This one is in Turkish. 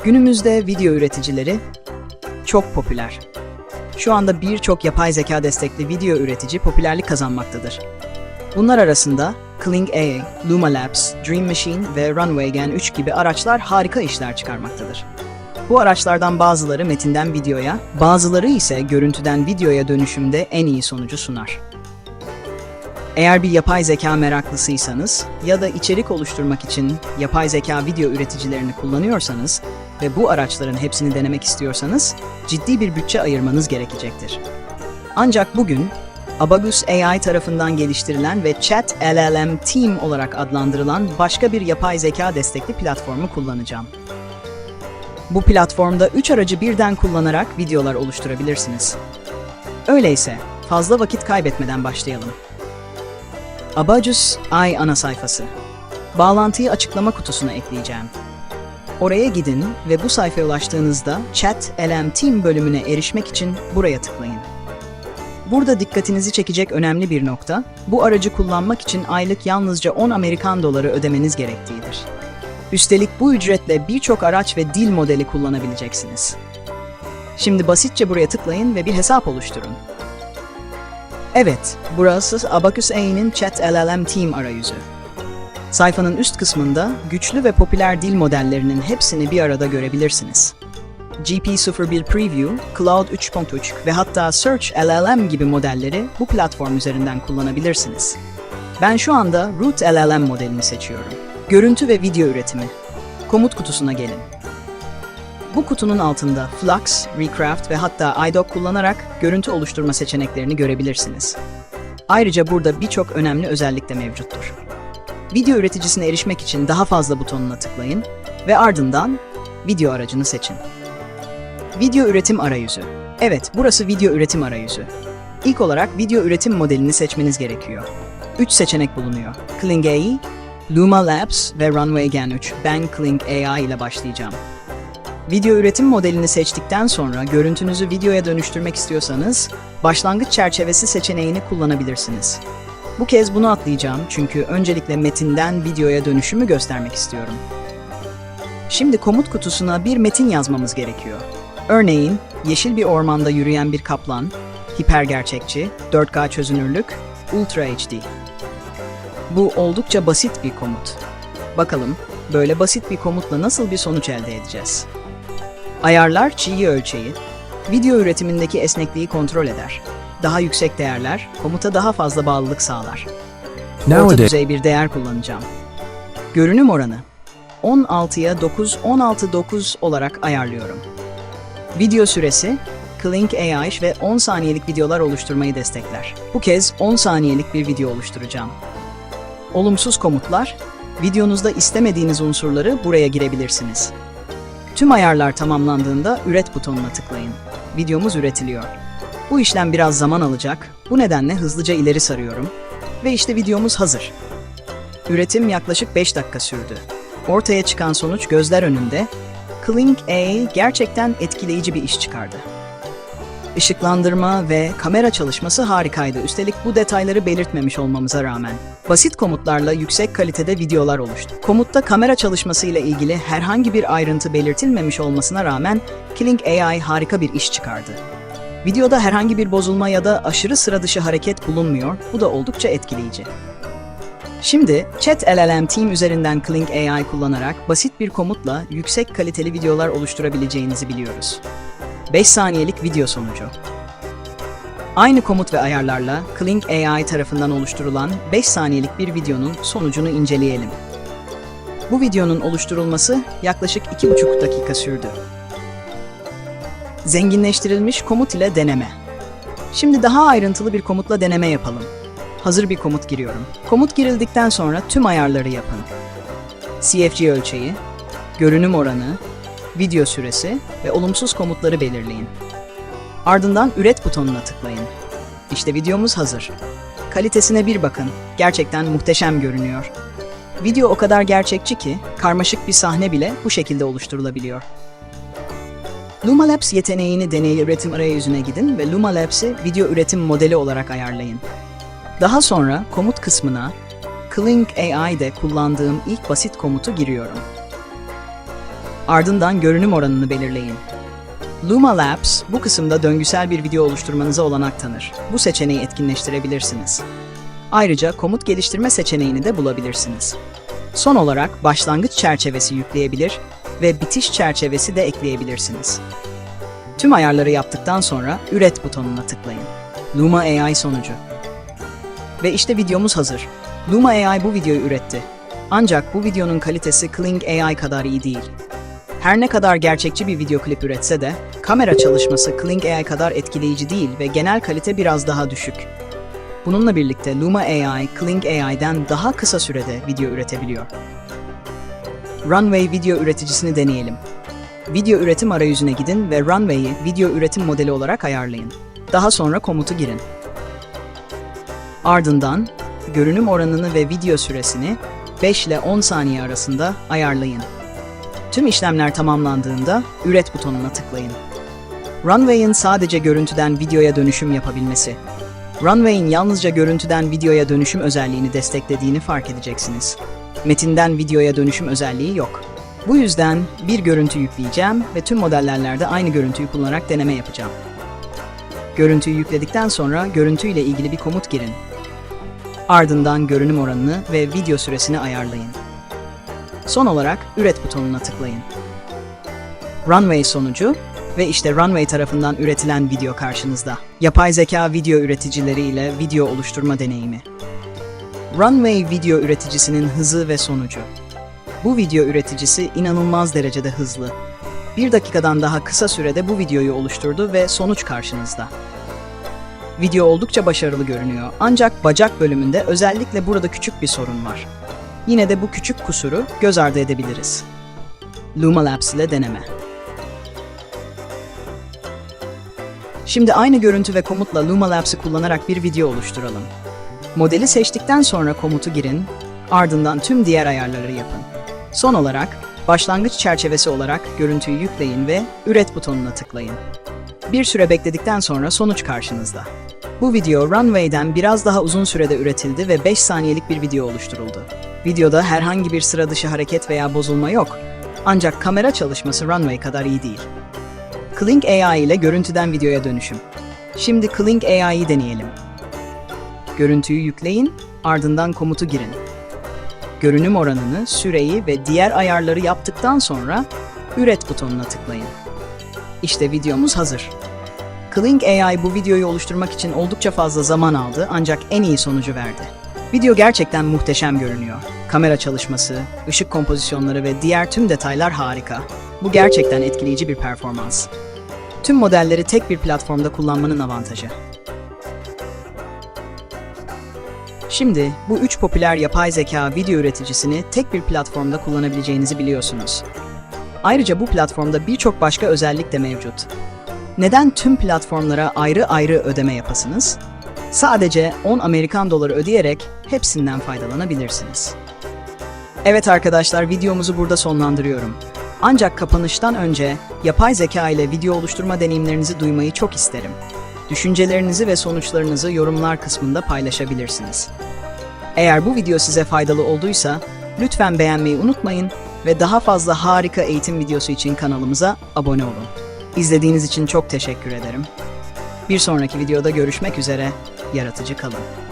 Günümüzde video üreticileri çok popüler. Şu anda birçok yapay zeka destekli video üretici popülerlik kazanmaktadır. Bunlar arasında Kling AI, Luma Labs, Dream Machine ve Runway Gen 3 gibi araçlar harika işler çıkarmaktadır. Bu araçlardan bazıları metinden videoya, bazıları ise görüntüden videoya dönüşümde en iyi sonucu sunar. Eğer bir yapay zeka meraklısıysanız ya da içerik oluşturmak için yapay zeka video üreticilerini kullanıyorsanız ve bu araçların hepsini denemek istiyorsanız ciddi bir bütçe ayırmanız gerekecektir. Ancak bugün Abagus AI tarafından geliştirilen ve Chat LLM Team olarak adlandırılan başka bir yapay zeka destekli platformu kullanacağım. Bu platformda 3 aracı birden kullanarak videolar oluşturabilirsiniz. Öyleyse fazla vakit kaybetmeden başlayalım. Abacus AI ana sayfası. Bağlantıyı açıklama kutusuna ekleyeceğim. Oraya gidin ve bu sayfaya ulaştığınızda Chat LM Team bölümüne erişmek için buraya tıklayın. Burada dikkatinizi çekecek önemli bir nokta, bu aracı kullanmak için aylık yalnızca 10 Amerikan doları ödemeniz gerektiğidir. Üstelik bu ücretle birçok araç ve dil modeli kullanabileceksiniz. Şimdi basitçe buraya tıklayın ve bir hesap oluşturun. Evet, burası Abacus AI'nin Chat LLM Team arayüzü. Sayfanın üst kısmında güçlü ve popüler dil modellerinin hepsini bir arada görebilirsiniz. GP01 Preview, Cloud 3.3 ve hatta Search LLM gibi modelleri bu platform üzerinden kullanabilirsiniz. Ben şu anda Root LLM modelini seçiyorum. Görüntü ve video üretimi. Komut kutusuna gelin. Bu kutunun altında Flux, Recraft ve hatta iDoc kullanarak görüntü oluşturma seçeneklerini görebilirsiniz. Ayrıca burada birçok önemli özellik de mevcuttur. Video üreticisine erişmek için daha fazla butonuna tıklayın ve ardından video aracını seçin. Video üretim arayüzü. Evet, burası video üretim arayüzü. İlk olarak video üretim modelini seçmeniz gerekiyor. 3 seçenek bulunuyor. Kling AI, Luma Labs ve Runway Gen 3. Ben Kling AI ile başlayacağım. Video üretim modelini seçtikten sonra görüntünüzü videoya dönüştürmek istiyorsanız başlangıç çerçevesi seçeneğini kullanabilirsiniz. Bu kez bunu atlayacağım çünkü öncelikle metinden videoya dönüşümü göstermek istiyorum. Şimdi komut kutusuna bir metin yazmamız gerekiyor. Örneğin yeşil bir ormanda yürüyen bir kaplan, hipergerçekçi, 4K çözünürlük, Ultra HD. Bu oldukça basit bir komut. Bakalım böyle basit bir komutla nasıl bir sonuç elde edeceğiz? Ayarlar çiğ ölçeği, video üretimindeki esnekliği kontrol eder. Daha yüksek değerler komuta daha fazla bağlılık sağlar. Orta düzey bir değer kullanacağım. Görünüm oranı 16'ya 9, 16 9 olarak ayarlıyorum. Video süresi Kling AI ve 10 saniyelik videolar oluşturmayı destekler. Bu kez 10 saniyelik bir video oluşturacağım. Olumsuz komutlar, videonuzda istemediğiniz unsurları buraya girebilirsiniz. Tüm ayarlar tamamlandığında üret butonuna tıklayın. Videomuz üretiliyor. Bu işlem biraz zaman alacak. Bu nedenle hızlıca ileri sarıyorum. Ve işte videomuz hazır. Üretim yaklaşık 5 dakika sürdü. Ortaya çıkan sonuç gözler önünde. Kling AI gerçekten etkileyici bir iş çıkardı. Işıklandırma ve kamera çalışması harikaydı. Üstelik bu detayları belirtmemiş olmamıza rağmen. Basit komutlarla yüksek kalitede videolar oluştu. Komutta kamera çalışması ile ilgili herhangi bir ayrıntı belirtilmemiş olmasına rağmen Kling AI harika bir iş çıkardı. Videoda herhangi bir bozulma ya da aşırı sıra dışı hareket bulunmuyor. Bu da oldukça etkileyici. Şimdi Chat LLM Team üzerinden Kling AI kullanarak basit bir komutla yüksek kaliteli videolar oluşturabileceğinizi biliyoruz. 5 saniyelik video sonucu. Aynı komut ve ayarlarla Kling AI tarafından oluşturulan 5 saniyelik bir videonun sonucunu inceleyelim. Bu videonun oluşturulması yaklaşık 2,5 dakika sürdü. Zenginleştirilmiş komut ile deneme. Şimdi daha ayrıntılı bir komutla deneme yapalım. Hazır bir komut giriyorum. Komut girildikten sonra tüm ayarları yapın. CFG ölçeği, görünüm oranı, video süresi ve olumsuz komutları belirleyin. Ardından üret butonuna tıklayın. İşte videomuz hazır. Kalitesine bir bakın. Gerçekten muhteşem görünüyor. Video o kadar gerçekçi ki karmaşık bir sahne bile bu şekilde oluşturulabiliyor. Luma Labs yeteneğini deney üretim arayüzüne gidin ve Luma Labs'i video üretim modeli olarak ayarlayın. Daha sonra komut kısmına Kling AI'de kullandığım ilk basit komutu giriyorum. Ardından görünüm oranını belirleyin. Luma Labs bu kısımda döngüsel bir video oluşturmanıza olanak tanır. Bu seçeneği etkinleştirebilirsiniz. Ayrıca komut geliştirme seçeneğini de bulabilirsiniz. Son olarak başlangıç çerçevesi yükleyebilir ve bitiş çerçevesi de ekleyebilirsiniz. Tüm ayarları yaptıktan sonra Üret butonuna tıklayın. Luma AI sonucu. Ve işte videomuz hazır. Luma AI bu videoyu üretti. Ancak bu videonun kalitesi Kling AI kadar iyi değil. Her ne kadar gerçekçi bir video klip üretse de, kamera çalışması Kling AI kadar etkileyici değil ve genel kalite biraz daha düşük. Bununla birlikte Luma AI, Kling AI'den daha kısa sürede video üretebiliyor. Runway video üreticisini deneyelim. Video üretim arayüzüne gidin ve Runway'i video üretim modeli olarak ayarlayın. Daha sonra komutu girin. Ardından görünüm oranını ve video süresini 5 ile 10 saniye arasında ayarlayın. Tüm işlemler tamamlandığında Üret butonuna tıklayın. Runway'in sadece görüntüden videoya dönüşüm yapabilmesi. Runway'in yalnızca görüntüden videoya dönüşüm özelliğini desteklediğini fark edeceksiniz. Metinden videoya dönüşüm özelliği yok. Bu yüzden bir görüntü yükleyeceğim ve tüm modellerde aynı görüntüyü kullanarak deneme yapacağım. Görüntüyü yükledikten sonra görüntüyle ilgili bir komut girin. Ardından görünüm oranını ve video süresini ayarlayın. Son olarak Üret butonuna tıklayın. Runway sonucu ve işte Runway tarafından üretilen video karşınızda. Yapay zeka video üreticileri ile video oluşturma deneyimi. Runway video üreticisinin hızı ve sonucu. Bu video üreticisi inanılmaz derecede hızlı. Bir dakikadan daha kısa sürede bu videoyu oluşturdu ve sonuç karşınızda. Video oldukça başarılı görünüyor ancak bacak bölümünde özellikle burada küçük bir sorun var. Yine de bu küçük kusuru göz ardı edebiliriz. Luma Labs ile deneme. Şimdi aynı görüntü ve komutla Luma Labs'ı kullanarak bir video oluşturalım. Modeli seçtikten sonra komutu girin, ardından tüm diğer ayarları yapın. Son olarak başlangıç çerçevesi olarak görüntüyü yükleyin ve Üret butonuna tıklayın. Bir süre bekledikten sonra sonuç karşınızda. Bu video Runway'den biraz daha uzun sürede üretildi ve 5 saniyelik bir video oluşturuldu. Videoda herhangi bir sıra dışı hareket veya bozulma yok. Ancak kamera çalışması Runway kadar iyi değil. Kling AI ile görüntüden videoya dönüşüm. Şimdi Kling AI'yi deneyelim. Görüntüyü yükleyin, ardından komutu girin. Görünüm oranını, süreyi ve diğer ayarları yaptıktan sonra Üret butonuna tıklayın. İşte videomuz hazır. Kling AI bu videoyu oluşturmak için oldukça fazla zaman aldı ancak en iyi sonucu verdi. Video gerçekten muhteşem görünüyor. Kamera çalışması, ışık kompozisyonları ve diğer tüm detaylar harika. Bu gerçekten etkileyici bir performans. Tüm modelleri tek bir platformda kullanmanın avantajı. Şimdi bu üç popüler yapay zeka video üreticisini tek bir platformda kullanabileceğinizi biliyorsunuz. Ayrıca bu platformda birçok başka özellik de mevcut. Neden tüm platformlara ayrı ayrı ödeme yapasınız? Sadece 10 Amerikan doları ödeyerek hepsinden faydalanabilirsiniz. Evet arkadaşlar videomuzu burada sonlandırıyorum. Ancak kapanıştan önce yapay zeka ile video oluşturma deneyimlerinizi duymayı çok isterim. Düşüncelerinizi ve sonuçlarınızı yorumlar kısmında paylaşabilirsiniz. Eğer bu video size faydalı olduysa lütfen beğenmeyi unutmayın ve daha fazla harika eğitim videosu için kanalımıza abone olun. İzlediğiniz için çok teşekkür ederim. Bir sonraki videoda görüşmek üzere, yaratıcı kalın.